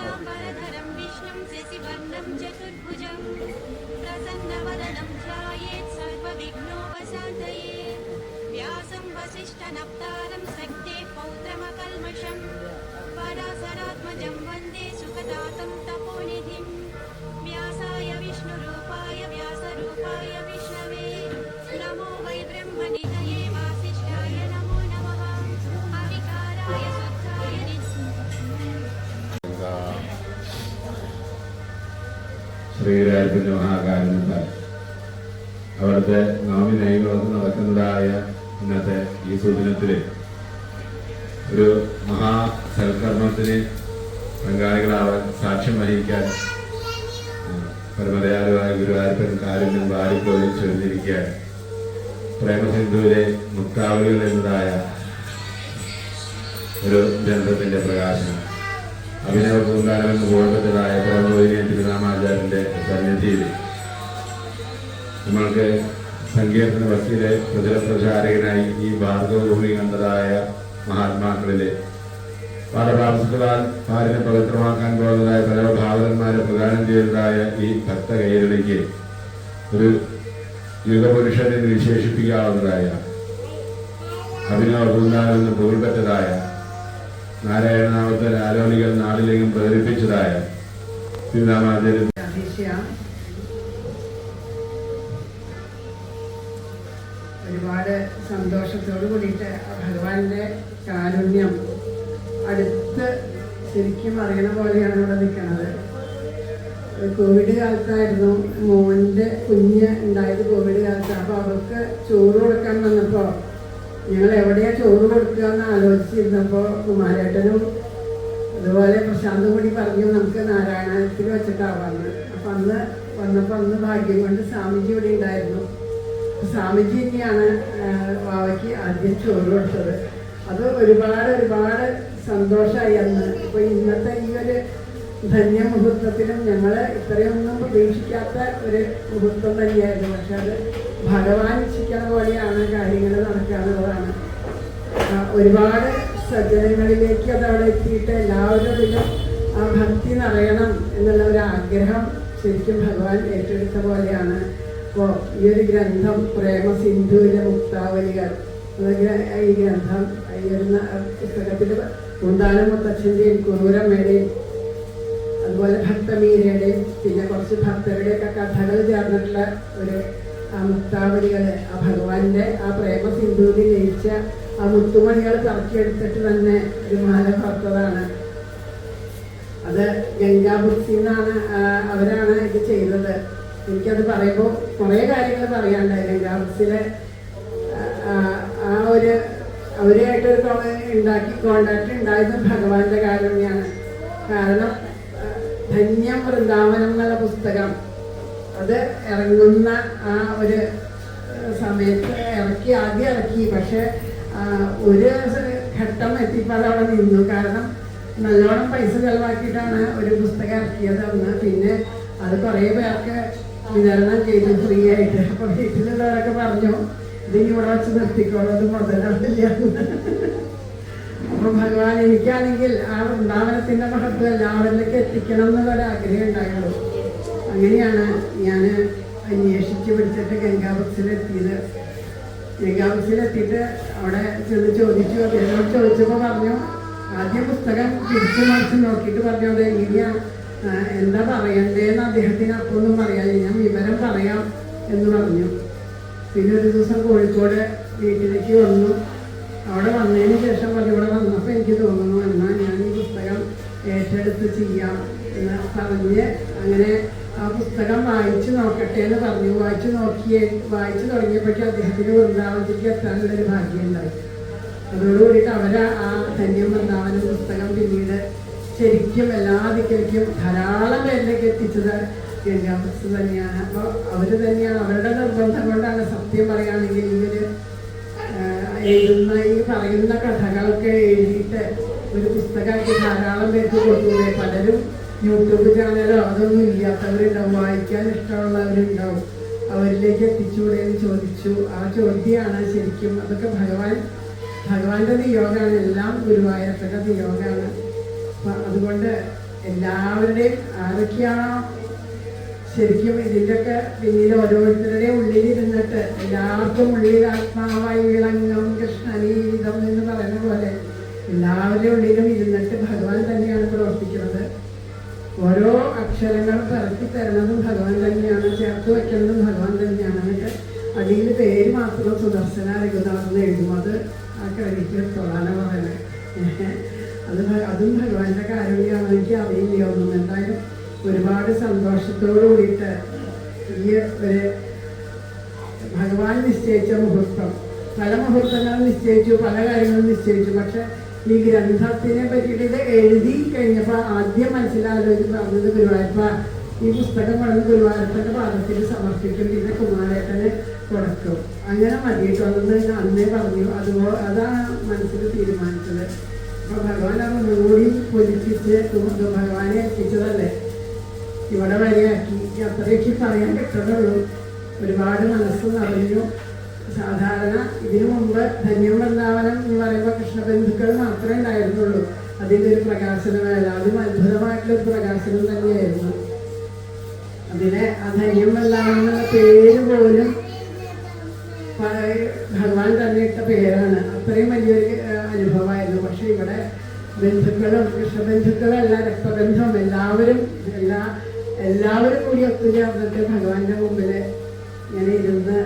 शुक्लाम्बरधरं विष्णुं शशिवर्णं चतुर्भुजं प्रसन्नवदनं ध्यायेत् सर्वविघ्नोपशान्तये। व्यासं वसिष्ठनप्तारं सत्ये पौत्रमकल्मषम् पराशरात्मजं वन्दे सुखदातं तपोनिधिं। व्यासाय विष्णुरूपाय व्यासरूपाय ശ്രീരാജത്തിന്റെ മഹാകാരുണ്യത്താൽ അവിടുത്തെ നൈകളൊക്കെ നടക്കുന്നതായ ഇന്നത്തെ ഈ സുദിനത്തിൽ ഒരു മഹാ സൽക്കർമ്മത്തിന് പങ്കാളികളാവാൻ സാക്ഷ്യം വഹിക്കാൻ പരമദയാലുവായ ഗുരുവായൂരപ്പൻ കാരുണ്യം വാരിക്കോലി ചൊല്ലിരിക്കാൻ പ്രേമസിന്ധുവിലെ മുക്താവലികൾ എന്നതായ ഒരു ഗ്രന്ഥത്തിന്റെ പ്രകാശനം. അഭിനവ പൂങ്കാലമെന്ന് പോകപ്പെട്ടതായ പ്രമോദിനെ തിരുനാമാചാര്യന്റെ സന്നിധിയിൽ നമ്മൾക്ക് സങ്കീർത്തന ബസ്സിലെ പ്രചരപ്രചാരകനായി ഈ ഭാർഗവഭൂമി കണ്ടതായ മഹാത്മാക്കളിലെ പാഠഭാവസുകളാൽ പാരിനെ പവിത്രമാക്കാൻ പോകുന്നതായ പല ഭാഗവന്മാരെ പ്രദാനം ചെയ്തതായ ഈ ഭക്ത കൈരളിക്ക് ഒരു യുഗപുരുഷനെ വിശേഷിപ്പിക്കാവുന്നതായ അഭിനവ പൂങ്കാലമെന്ന് പുകൾപ്പെട്ടതായ നാരായണനാമത്തെ ആലോലികൾ നാളിലേക്കും പ്രചരിപ്പിച്ചതായ തിരുനാമാചാര്യ സന്തോഷത്തോട് കൂടിയിട്ട് ഭഗവാന്റെ കാരുണ്യം അടുത്ത് ശരിക്കും അറിയണ പോലെയാണ് ഇവിടെ നിൽക്കുന്നത് കോവിഡ് കാലത്തായിരുന്നു മോന്റെ കുഞ്ഞ് ഉണ്ടായത് കോവിഡ് കാലത്ത്. അപ്പോൾ അവർക്ക് ചോറ് കൊടുക്കാൻ വന്നപ്പോൾ ഞങ്ങൾ എവിടെയാ ചോറ് കൊടുക്കുക എന്ന് ആലോചിച്ചിരുന്നപ്പോൾ കുമാരേട്ടനും അതുപോലെ പ്രശാന്തും കൂടി പറഞ്ഞു നമുക്ക് നാരായണത്തിൽ വെച്ചിട്ടാവാന്ന് അപ്പൊ അന്ന് വന്നപ്പോൾ അന്ന് ഭാഗ്യം കൊണ്ട് സ്വാമിജി ഇവിടെ ഉണ്ടായിരുന്നു. സ്വാമിജി തന്നെയാണ് വാവയ്ക്ക് ആദ്യം ചോറ് കൊടുത്തത്. അത് ഒരുപാട് ഒരുപാട് സന്തോഷമായി അന്ന്. ഇപ്പൊ ഇന്നത്തെ ഈ ഒരു ധന്യമുഹൂർത്തത്തിലും ഞങ്ങൾ ഇത്രയൊന്നും പ്രതീക്ഷിക്കാത്ത ഒരു മുഹൂർത്തം തന്നെയായിരുന്നു. പക്ഷെ അത് ഭഗവാൻ ഇച്ഛിക്കുന്ന പോലെയാണ് കാര്യങ്ങൾ നടക്കാറുള്ളതാണ് ഒരുപാട് സജ്ജനങ്ങളിലേക്ക് അത് അവിടെ എത്തിയിട്ട് എല്ലാവരിലും ആ ഭക്തി നിറയണം എന്നുള്ള ഒരു ആഗ്രഹം ശരിക്കും ഭഗവാൻ ഏറ്റെടുത്ത പോലെയാണ്. അപ്പോൾ ഈ ഒരു ഗ്രന്ഥം പ്രേമ സിന്ധുവിന്റെ മുക്താവലികൾ ഈ ഗ്രന്ഥം ഈ ഒരു പുസ്തകത്തിൽ കുന്താനം മുത്തച്ഛന്റെയും കുറൂരമ്മയുടെയും അതുപോലെ ഭക്തമീരയുടെയും പിന്നെ കുറച്ച് ഭക്തരുടെയൊക്കെ കഥകൾ ചേർന്നിട്ടുള്ള ഒരു ആ മുക്താവലികൾ ആ ഭഗവാന്റെ ആ പ്രേമ സിന്ധുവിൽ ലയിച്ച ആ മുത്തുമണികൾ പറക്കിയെടുത്തിട്ട് തന്നെ ഒരു മാല ഭർത്തതാണ് അത് ഗംഗാ ബുക്സി എന്നാണ് അവരാണ് ഇത് ചെയ്തത്. എനിക്കത് പറയുമ്പോൾ കുറേ കാര്യങ്ങൾ പറയാനുണ്ടായിരുന്നു. ഗംഗാ ആ ഒരു അവരുമായിട്ടൊരു ഉണ്ടാക്കി കോണ്ടാക്ട് ഉണ്ടായത് ഭഗവാന്റെ കാരുണ്യാണ്. കാരണം ധന്യം വൃന്ദാവനം എന്നുള്ള പുസ്തകം അത് ഇറങ്ങുന്ന ആ ഒരു സമയത്ത് ഇറക്കി ആദ്യം ഇറക്കി. പക്ഷെ ഒരു ഘട്ടം എത്തിയപ്പോൾ അത് അവിടെ നിന്നു. കാരണം നല്ലോണം പൈസ ചെലവാക്കിയിട്ടാണ് ഒരു പുസ്തകം ഇറക്കിയത് അന്ന്. പിന്നെ അത് കുറേ പേർക്ക് വിതരണം ചെയ്തു ഫ്രീ ആയിട്ട്. അപ്പൊ വീട്ടിലുള്ളവരൊക്കെ പറഞ്ഞു ഇതിനി ഇവിടെ വെച്ച് നിർത്തിക്കോളൂ അത് മുതലാവില്ല അപ്പൊ ഭഗവാൻ എനിക്കാണെങ്കിൽ ആ വൃന്ദാവനത്തിന്റെ മഹത്വം എല്ലാവരിലേക്ക് എത്തിക്കണം എന്നുള്ളൊരു ആഗ്രഹം ഉണ്ടായുള്ളൂ. അങ്ങനെയാണ് ഞാൻ അന്വേഷിച്ച് പിടിച്ചിട്ട് ഗംഗാ ബുക്സിലെത്തിയത് ഗംഗാ ബുക്സിലെത്തിയിട്ട് അവിടെ ചെന്ന് ചോദിച്ചു അദ്ദേഹത്തോട് ചോദിച്ചപ്പോൾ പറഞ്ഞു ആദ്യം പുസ്തകം തിരിച്ചു മറിച്ച് നോക്കിയിട്ട് പറഞ്ഞു അത് എങ്ങനെയാ ആ, എന്താ പറയണ്ടേന്ന് അദ്ദേഹത്തിന് അപ്പൊന്നും പറയാതെ ഞാൻ വിവരം പറയാം എന്ന് പറഞ്ഞു. പിന്നെ ഒരു ദിവസം കോഴിക്കോട് വീട്ടിലേക്ക് വന്നു. അവിടെ വന്നതിന് ശേഷം പറഞ്ഞു ഇവിടെ വന്നപ്പോൾ എനിക്ക് തോന്നുന്നു എന്നാൽ ഞാൻ ഈ പുസ്തകം ഏറ്റെടുത്ത് ചെയ്യാം എന്ന് പറഞ്ഞ് അങ്ങനെ ആ പുസ്തകം വായിച്ചു നോക്കട്ടെ എന്ന് പറഞ്ഞു. വായിച്ചു നോക്കിയേ വായിച്ചു തുടങ്ങിയപ്പോഴേക്കും അദ്ദേഹത്തിന് വൃന്ദാവനത്തിലേക്ക് എത്താനുള്ളൊരു ഭാഗ്യമുണ്ടായി. അതോടുകൂടിയിട്ട് അവർ ആ ധന്യം വൃന്ദാവനം പുസ്തകം പിന്നീട് ശരിക്കും എല്ലാ ദിക്കിലേക്കും ധാരാളം പേരിലേക്ക് എത്തിച്ചത് ഗംഗാമസ് തന്നെയാണ്. അപ്പോൾ അവർ തന്നെയാണ്. അവരുടെ നിർബന്ധം കൊണ്ടാണ് സത്യം പറയുകയാണെങ്കിൽ ഇവർ എഴുതുന്ന ഈ പറയുന്ന കഥകളൊക്കെ എഴുതിയിട്ട് ഒരു പുസ്തകമാക്കി ധാരാളം പേർക്ക് കൊടുത്തൂടെ പലരും യൂട്യൂബ് ചാനലോ അതൊന്നും ഇല്ലാത്തവരുണ്ടാവും. വായിക്കാൻ ഇഷ്ടമുള്ളവരുണ്ടാവും അവരിലേക്ക് എത്തിച്ചൂടെ എന്ന് ചോദിച്ചു. ആ ചോദ്യമാണ് ശരിക്കും അതൊക്കെ ഭഗവാൻ ഭഗവാന്റെ നിയോഗമാണ്. എല്ലാം ഗുരുവായൂരപ്പന്റെ നിയോഗമാണ്. അതുകൊണ്ട് എല്ലാവരുടെയും ആരൊക്കെയാണോ ശരിക്കും ഇതിന്റെയൊക്കെ പിന്നിൽ ഓരോരുത്തരുടെയും ഉള്ളിലിരുന്നിട്ട് എല്ലാവർക്കും ഉള്ളിൽ ആത്മാവായി വിളങ്ങും കൃഷ്ണനീതം എന്ന് പറയുന്ന പോലെ എല്ലാവരുടെയും ഉള്ളിലും ഇരുന്നിട്ട് ഭഗവാൻ തന്നെയാണ് പ്രവർത്തിക്കുന്നത്. ഓരോ അക്ഷരങ്ങളും പറക്കി തരുന്നതും ഭഗവാൻ തന്നെയാണ് ചേർത്ത് വയ്ക്കുന്നതും ഭഗവാൻ തന്നെയാണ്. എന്നിട്ട് അടിയിൽ പേര് മാത്രം സുദർശന രഘുനാഥെന്ന് എഴുതും. അത് ആ ക്രെഡിറ്റ് പ്രധാനമാണ് അത് അതും ഭഗവാന്റെ കാര്യമാണ് എനിക്ക് അറിയില്ല. ഒന്നും എന്തായാലും ഒരുപാട് സന്തോഷത്തോടു കൂടിയിട്ട് ഈ ഒരു ഭഗവാൻ നിശ്ചയിച്ച മുഹൂർത്തം പല മുഹൂർത്തങ്ങളും നിശ്ചയിച്ചു പല കാര്യങ്ങളും നിശ്ചയിച്ചു. പക്ഷെ ഈ ഗ്രന്ഥത്തിനെ പറ്റിയിട്ട് ഇത് എഴുതി കഴിഞ്ഞപ്പോൾ ആദ്യം മനസ്സിലാലോചിച്ച് പറഞ്ഞത് ഗുരുവായൂരപ്പ ഈ പുസ്തകം പണിത് ഗുരുവായൂർപ്പന്റെ പാദത്തിൽ സമർപ്പിക്കും പിന്നെ കുമാരേട്ടന് കൊടുക്കും. അങ്ങനെ മതിയിട്ടുണ്ടെന്ന് ഞാൻ അന്നേ പറഞ്ഞു. അതുപോലെ അതാണ് മനസ്സിൽ തീരുമാനിച്ചത്. അപ്പൊ ഭഗവാൻ അത് ഒന്നുകൂടി പൊലിപ്പിച്ച് ഭഗവാനെ ഏൽപ്പിച്ചതല്ലേ ഇവിടെ വരെയാക്കി. അത്രയ്ക്ക് പറയാൻ പറ്റുന്നുള്ളൂ ഒരുപാട് മനസ്സ് നിറഞ്ഞു സാധാരണ ഇതിനു മുമ്പ് ധന്യം വൃന്ദാവനം എന്ന് പറയുമ്പോൾ കൃഷ്ണബന്ധുക്കൾ മാത്രമേ ഉണ്ടായിരുന്നുള്ളൂ. അതിന്റെ ഒരു പ്രകാശനമേല അതും അത്ഭുതമായിട്ടുള്ള ഒരു പ്രകാശനം തന്നെയായിരുന്നു. അതിനെ ആ ധന്യം വൃന്ദാവനം പേര് പോലും ഭഗവാൻ തന്നെ ഇട്ട പേരാണ്. അത്രയും വലിയൊരു അനുഭവമായിരുന്നു. പക്ഷെ ഇവിടെ ബന്ധുക്കളും കൃഷ്ണബന്ധുക്കളല്ല രക്തബന്ധം എല്ലാവരും എല്ലാ എല്ലാവരും കൂടി ഒത്തുചേർന്നിട്ട് ഭഗവാന്റെ മുമ്പിൽ ഇങ്ങനെ ഇരുന്ന്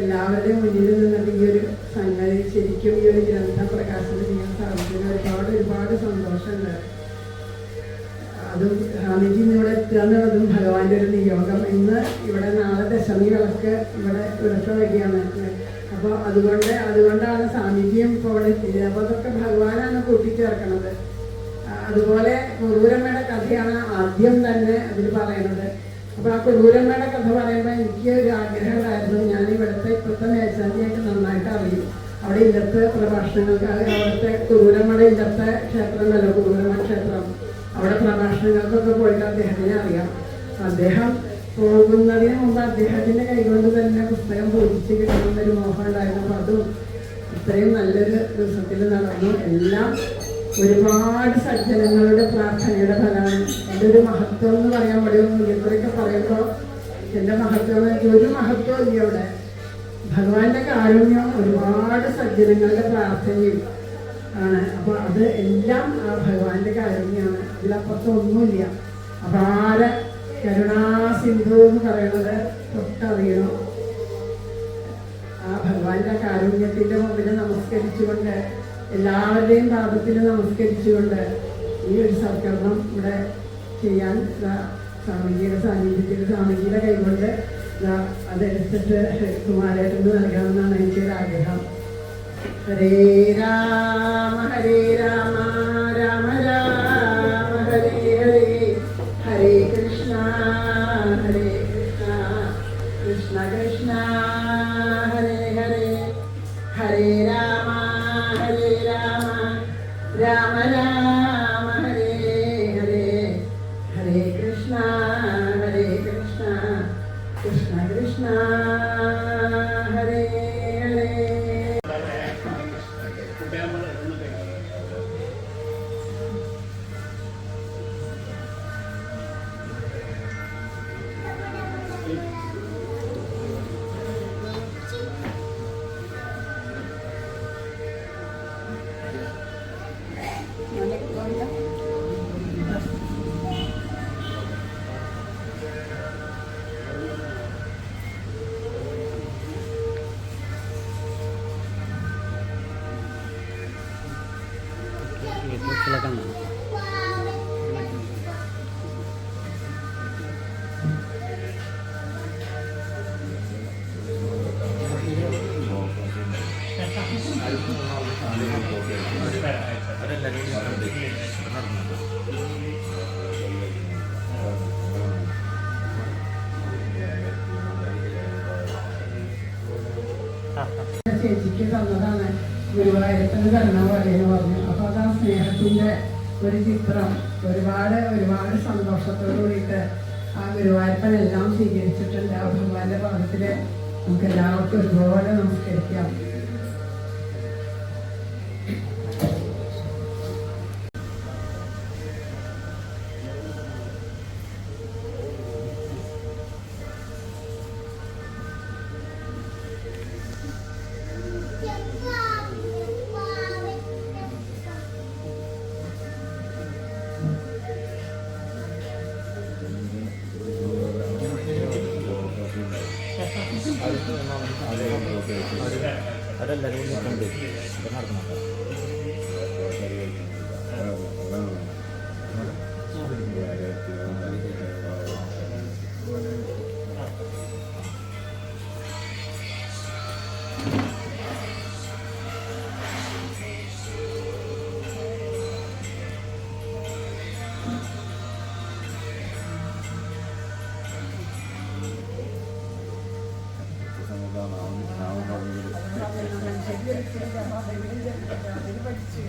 എല്ലാവരുടെയും മുന്നിൽ നിന്നിട്ട് ഈ ഒരു സംഗതി ശരിക്കും ഈ ഒരു ഗ്രന്ഥ പ്രകാശനം ചെയ്യാൻ സാധിക്കുന്ന ഒരുപാട് ഒരുപാട് സന്തോഷമുണ്ട്. അതും ഇന്ന് ഇവിടെ എത്തുക എന്നുള്ളതും ഭഗവാന്റെ ഒരു നിയോഗം. ഇന്ന് ഇവിടെ നാളെ ദശമി വിളക്ക് ഇവിടെ വിളക്ക് വഴിയാണ് അപ്പോൾ അതുകൊണ്ട് അതുകൊണ്ടാണ് സാന്നിധ്യം ഇപ്പോൾ അവിടെ എത്തിയത്. അതൊക്കെ ഭഗവാനാണ് കൂട്ടിച്ചേർക്കണത്. അതുപോലെ കുറൂരമ്മയുടെ കഥയാണ് ആദ്യം തന്നെ അതിൽ പറയുന്നത്. അപ്പോൾ ആ കുറൂരമ്മയുടെ കഥ പറയുമ്പോൾ എനിക്ക് ഒരു ആഗ്രഹം ഞാൻ ഇവിടുത്തെ ഇപ്പോഴത്തെ മേൽശാന്തിയായിട്ട് നന്നായിട്ട് അറിയും. അവിടെ ഇന്നത്തെ പ്രഭാഷണങ്ങൾക്ക് അവിടുത്തെ കുറൂരമ്മയുടെ ഇന്നത്തെ ക്ഷേത്രമല്ല കുറൂരമ്മ ക്ഷേത്രം. അവിടെ പ്രഭാഷണങ്ങൾക്കൊക്കെ പോയിട്ട് അദ്ദേഹത്തിനെ അറിയാം. അദ്ദേഹം പോകുന്നതിന് മുമ്പ് അദ്ദേഹത്തിന്റെ കൈകൊണ്ട് തന്നെ പുസ്തകം പൂജിച്ച് കിട്ടണമെന്ന് ഒരു മോഹം ഉണ്ടായിരുന്നു. അപ്പോൾ അതും ഇത്രയും നല്ലൊരു ദിവസത്തിൽ നടന്നു. എല്ലാം ഒരുപാട് സജ്ജനങ്ങളുടെ പ്രാർത്ഥനയുടെ ഫലമാണ്. എന്റെ ഒരു മഹത്വം എന്ന് പറയാൻ പറയുമ്പോൾ ഇത്രയൊക്കെ പറയുമ്പോൾ എന്റെ മഹത്വം ഒരു മഹത്വം ഇല്ല അവിടെ. ഭഗവാന്റെ കാരുണ്യം ഒരുപാട് സജ്ജനങ്ങളുടെ പ്രാർത്ഥനയും ആണ്. അപ്പൊ അത് എല്ലാം ആ ഭഗവാന്റെ കാരുണ്യമാണ്. അതിലപ്പുറത്തൊന്നുമില്ല അപാര കരുണാസിന്ധു എന്ന് പറയുന്നത് തൊട്ടറിയണം. ആ ഭഗവാന്റെ കാരുണ്യത്തിന്റെ മുമ്പിൽ നമസ്കരിച്ചുകൊണ്ട് എല്ലാവരുടെയും പാദത്തിൽ നമസ്കരിച്ചുകൊണ്ട് ഈ ഒരു സൽക്കരണം ഇവിടെ ചെയ്യാൻ സ്വാമിജിയുടെ സാന്നിധ്യത്തിൽ സ്വാമിജിയുടെ കൈകൊണ്ട് അതെടുത്തിട്ട് കുമാരേട്ടന് നൽകണമെന്നാണ് എനിക്കൊരു ആഗ്രഹം ഹരേ രാമ ഹരേ രാമ. ഹരേ രാമ ഹരേ രാമ രാമ ചേച്ചിക്ക് തന്നതാണ് ഗുരുവായൂരത്തിന് തരണ പോലെയെന്ന് പറഞ്ഞു അപ്പൊ അത് ആ സ്നേഹത്തിന്റെ ഒരു ചിത്രം ഒരുപാട് ഒരുപാട് സന്തോഷത്തോടു കൂടിയിട്ട് ആ ഗുരുവായൂരപ്പനെല്ലാം സ്വീകരിച്ചിട്ടുണ്ട്. ആ ഭഗവാന്റെ പദത്തിൽ നമുക്ക് എല്ലാവർക്കും ഒരുപോലെ നമസ്കരിക്കാം. திருப்பதிச்சு